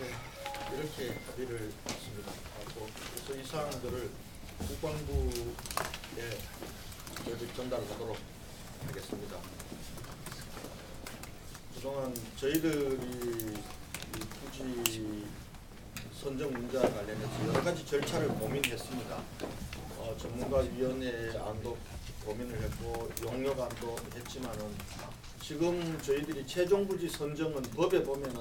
네, 이렇게 합의를 했습니다. 그래서 이 사항들을 국방부에 저희들이 전달하도록 하겠습니다. 그동안 저희들이 이 부지 선정 문제와 관련해서 여러 가지 절차를 고민했습니다. 어, 전문가위원회 안도 고민을 했고 용역 안도 했지만은 지금 저희들이 최종 부지 선정은 법에 보면은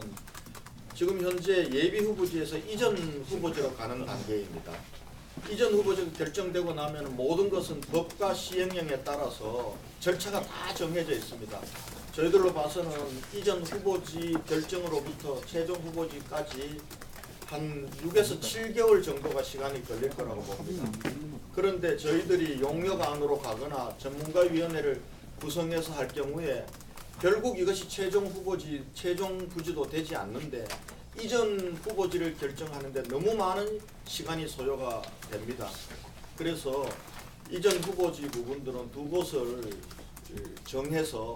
지금 현재 예비 후보지에서 이전 후보지로 가는 단계입니다. 이전 후보지가 결정되고 나면 모든 것은 법과 시행령에 따라서 절차가 다 정해져 있습니다. 저희들로 봐서는 이전 후보지 결정으로부터 최종 후보지까지 한 6에서 7개월 정도가 시간이 걸릴 거라고 봅니다. 그런데 저희들이 용역 안으로 가거나 전문가위원회를 구성해서 할 경우에 결국 이것이 최종 후보지, 최종 부지도 되지 않는데 이전 후보지를 결정하는데 너무 많은 시간이 소요가 됩니다. 그래서 이전 후보지 부분들은 두 곳을 정해서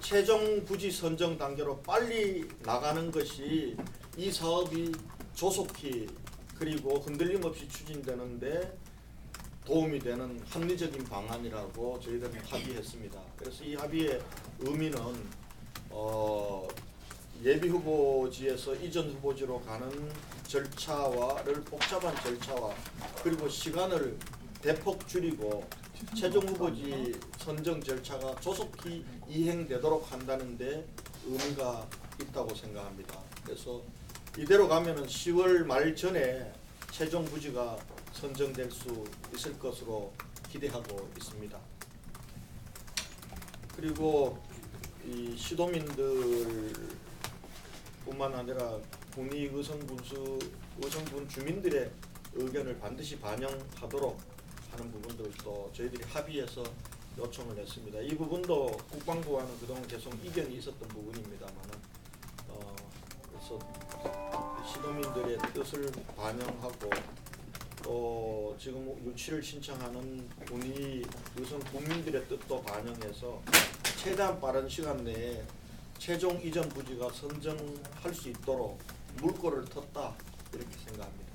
최종 부지 선정 단계로 빨리 나가는 것이 이 사업이 조속히 그리고 흔들림 없이 추진되는데 도움이 되는 합리적인 방안이라고 저희들은 합의했습니다. 그래서 이 합의의 의미는 어, 예비 후보지에서 이전 후보지로 가는 절차와를 복잡한 절차와 그리고 시간을 대폭 줄이고 최종 후보지 선정 절차가 조속히 이행되도록 한다는데 의미가 있다고 생각합니다. 그래서 이대로 가면은 10월 말 전에 최종 부지가 선정될 수 있을 것으로 기대하고 있습니다. 그리고 이 시도민들뿐만 아니라 군위 의성군수 의성군 주민들의 의견을 반드시 반영하도록 하는 부분들도 저희들이 합의해서 요청을 했습니다. 이 부분도 국방부와는 그동안 계속 이견이 있었던 부분입니다만은 어, 그래서 시도민들의 뜻을 반영하고 또 지금 유치를 신청하는 군이 우선 국민들의 뜻도 반영해서 최대한 빠른 시간 내에 최종 이전 부지가 선정할 수 있도록 물꼬를 텄다. 이렇게 생각합니다.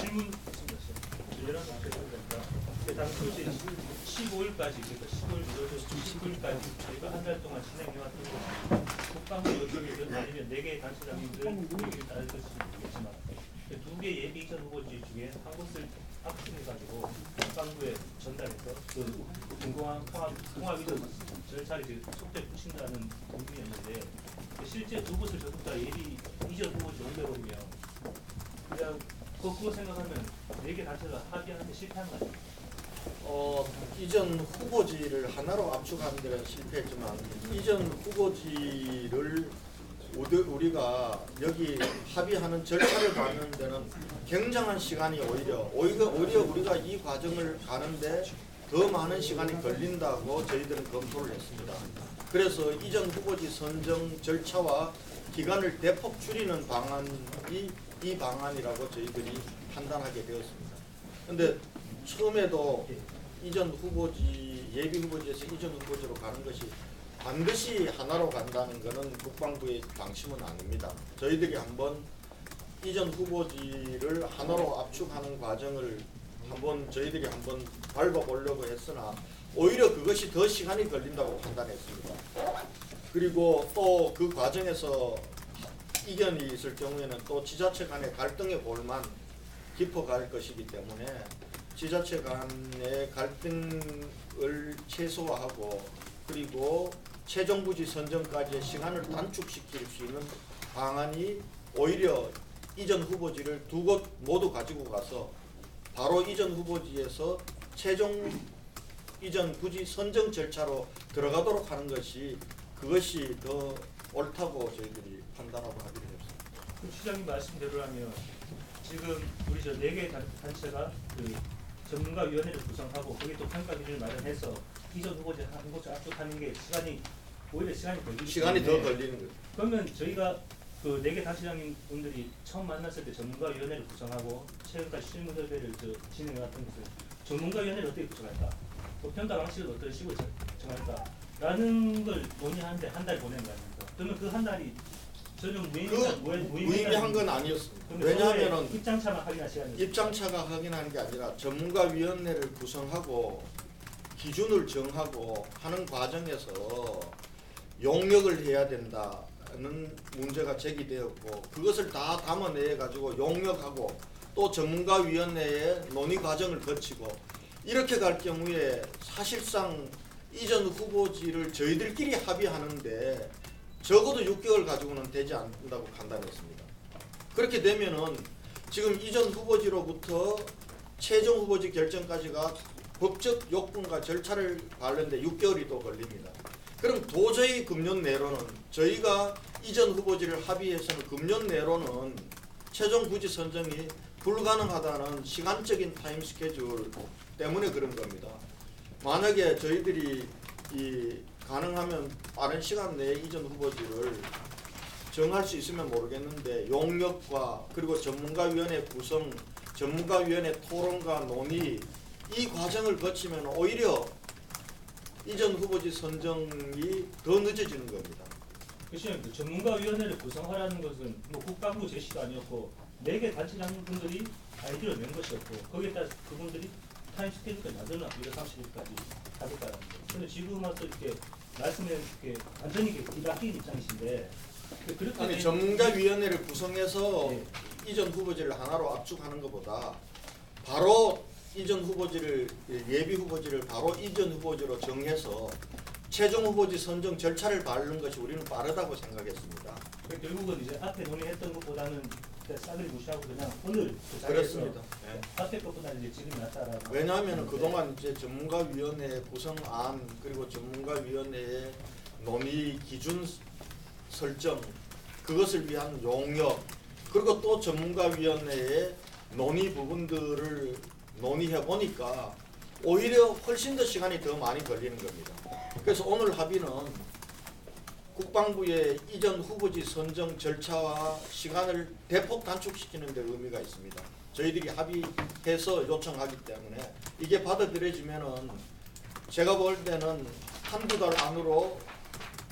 질문 열한 그 당시 15일까지 그러니까 10월 19일까지 저희가 한 달 동안 진행해왔던 거 국방부 요청이든 아니면 네 개의 단체장님들 의견이 다를 것이 모르겠지만 두 개 예비 이전 후보지 중에 한 곳을 압수해가지고 국방부에 전달해서 그 공공한 통합 통합 이전 절차를 이제 속도에 붙인다는 부분이었는데 실제 두 곳을 전부 다 예비 이전 후보지 옮겨보면 그냥 거꾸로 생각하면 네 개 단체가 합의하는데 실패한 거 아니에요? 어, 이전 후보지를 하나로 압축하는 데는 실패했지만 이전 후보지를 우리- 우리가 여기 합의하는 절차를 밟는 데는 굉장한 시간이 오히려 오히려 오히려 우리가 이 과정을 가는데 더 많은 시간이 걸린다고 저희들은 검토를 했습니다. 그래서 이전 후보지 선정 절차와 기간을 대폭 줄이는 방안이 이 방안이라고 저희들이 판단하게 되었습니다. 근데 처음에도 이전 후보지 예비 후보지에서 이전 후보지로 가는 것이 반드시 하나로 간다는 것은 국방부의 방침은 아닙니다. 저희들이 한번 이전 후보지를 하나로 압축하는 과정을 한번 저희들이 한번 밟아보려고 했으나 오히려 그것이 더 시간이 걸린다고 판단했습니다. 그리고 또 그 과정에서 이견이 있을 경우에는 또 지자체 간의 갈등의 골만 깊어갈 것이기 때문에 지자체 간의 갈등을 최소화하고 그리고 최종 부지 선정까지의 시간을 단축시킬 수 있는 방안이 오히려 이전 후보지를 두 곳 모두 가지고 가서 바로 이전 후보지에서 최종 이전 부지 선정 절차로 들어가도록 하는 것이 그것이 더 옳다고 저희들이 판단하고 합의를 했습니다. 그 시장님 말씀대로라면 지금 우리 저 네 개 단체가 그 전문가위원회를 구성하고 거기에 또 평가 기준을 마련해서 이전 후보지 한 곳을 압축하는 게 시간이 오히려 시간이 걸리기 시간이 더 때문에 걸리는 거죠. 그러면 저희가 그 네개 단체장님 분들이 처음 만났을 때 전문가위원회를 구성하고 최근까지 실무 협의를 저 진행해 왔던 것을 전문가위원회를 어떻게 구성할까? 또 평가 방식을 어떤 식으로 정- 정할까? 라는 걸 논의하는데 한 달 보낸 거 아닙니까? 그러면 그 한 달이 전혀 그 무의미한 무의- 무의미 한 건 아니었습니다. 왜냐하면은 서로의 입장차만 확인할 시간이었어요. 입장차가 확인하는 게 아니라 전문가위원회를 구성하고 기준을 정하고 하는 과정에서 용역을 해야 된다는 문제가 제기되었고 그것을 다 담아내 가지고 용역하고 또 전문가위원회의 논의 과정을 거치고 이렇게 갈 경우에 사실상 이전 후보지를 저희들끼리 합의하는데 적어도 6개월 가지고는 되지 않는다고 판단했습니다. 그렇게 되면은 지금 이전 후보지로부터 최종 후보지 결정까지가 법적 요건과 절차를 밟는데 6개월이 또 걸립니다. 그럼 도저히 금년 내로는 저희가 이전 후보지를 합의해서는 금년 내로는 최종 부지 선정이 불가능하다는 시간적인 타임 스케줄 때문에 그런 겁니다. 만약에 저희들이 이 가능하면 빠른 시간 내에 이전 후보지를 정할 수 있으면 모르겠는데 용역과 그리고 전문가위원회 구성, 전문가위원회 토론과 논의 이 과정을 거치면 오히려 이전 후보지 선정이 더 늦어지는 겁니다. 그시면 그 전문가위원회를 구성하라는 것은 뭐 국방부 제시도 아니었고 네 개 단체장 분들이 아이디어를 낸 것이었고 거기에 따라 그분들이 타임 스케줄까지 만들어 1월 30일까지 거예요. 근데 지금 와서 이렇게 말씀해 이렇게 완전히 뒤바뀐 입장이신데 그 그렇게 아니 된- 전문가위원회를 구성해서 네. 이전 후보지를 하나로 압축하는 것보다 바로 이전 후보지를 예비 후보지를 바로 이전 후보지로 정해서 최종 후보지 선정 절차를 밟는 것이 우리는 빠르다고 생각했습니다. 그 결국은 이제 앞에 논의했던 것보다는 싸그리 무시하고 그냥 오늘 그 그렇습니다. 네, 앞에 것보다 이제 지금이 낫다라고 왜냐하면 그동안 이제 전문가위원회 구성안 그리고 전문가위원회의 논의 기준 설정 그것을 위한 용역 그리고 또 전문가위원회의 논의 부분들을 논의해 보니까 오히려 훨씬 더 시간이 더 많이 걸리는 겁니다. 그래서 오늘 합의는 국방부의 이전 후보지 선정 절차와 시간을 대폭 단축시키는 데 의미가 있습니다. 저희들이 합의해서 요청하기 때문에 이게 받아들여지면은 제가 볼 때는 한두 달 안으로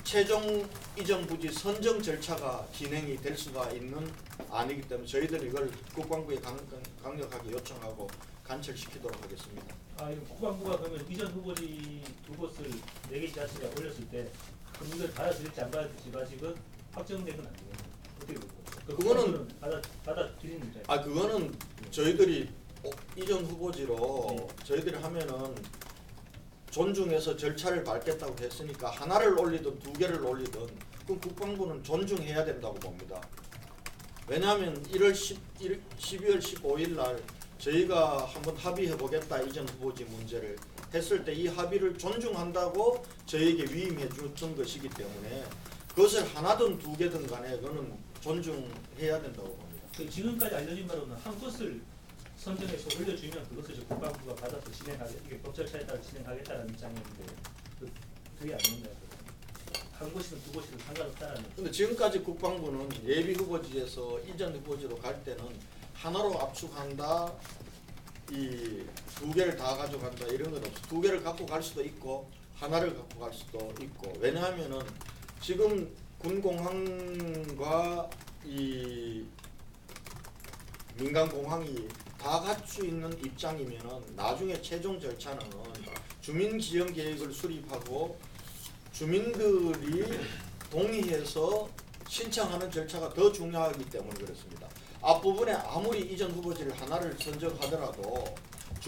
최종 이전 부지 선정 절차가 진행이 될 수가 있는 아니기 때문에 저희들이 이걸 국방부에 강, 강력하게 요청하고 간철시키도록 하겠습니다. 아, 이거 국방부가 그러면 이전 후보지 두 곳을 네개 지자체가 올렸을 때 이걸 받아들일지 안 받아들일지가 지금 확정된 건 아니에요. 어떻게 보고? 그 그거는- 국방부는 받아 받아들이는 입장. 아 그거는 저희들이 어, 이전 후보지로 네. 저희들이 하면은 존중해서 절차를 밟겠다고 했으니까 하나를 올리든 두 개를 올리든 그럼 국방부는 존중해야 된다고 봅니다. 왜냐하면 1월 10, 12월 15일 날 저희가 한번 합의해 보겠다 이전 후보지 문제를 했을 때 이 합의를 존중한다고 저희에게 위임해 줬던 것이기 때문에 그것을 하나든 두 개든 간에 그거는 존중해야 된다고 봅니다. 그 지금까지 알려진 바로는 한 곳을 선정해서 올려주면 그것을 이제 국방부가 받아서 진행하게 이게 법 절차에 따라 진행하겠다는 입장이었는데 그, 그게 아니었나요? 한 곳이든 두 곳이든 상관없다라는. 근데 지금까지 국방부는 예비 후보지에서 이전 후보지로 갈 때는 하나로 압축한다, 이 두 개를 다 가져간다 이런 건 없어. 두 개를 갖고 갈 수도 있고 하나를 갖고 갈 수도 있고 왜냐하면은 지금 군공항과 이 민간 공항이 다 갖추 있는 입장이면은 나중에 최종 절차는 주민 지형 계획을 수립하고 주민들이 동의해서 신청하는 절차가 더 중요하기 때문에 그렇습니다. 앞부분에 아무리 이전 후보지를 하나를 선정하더라도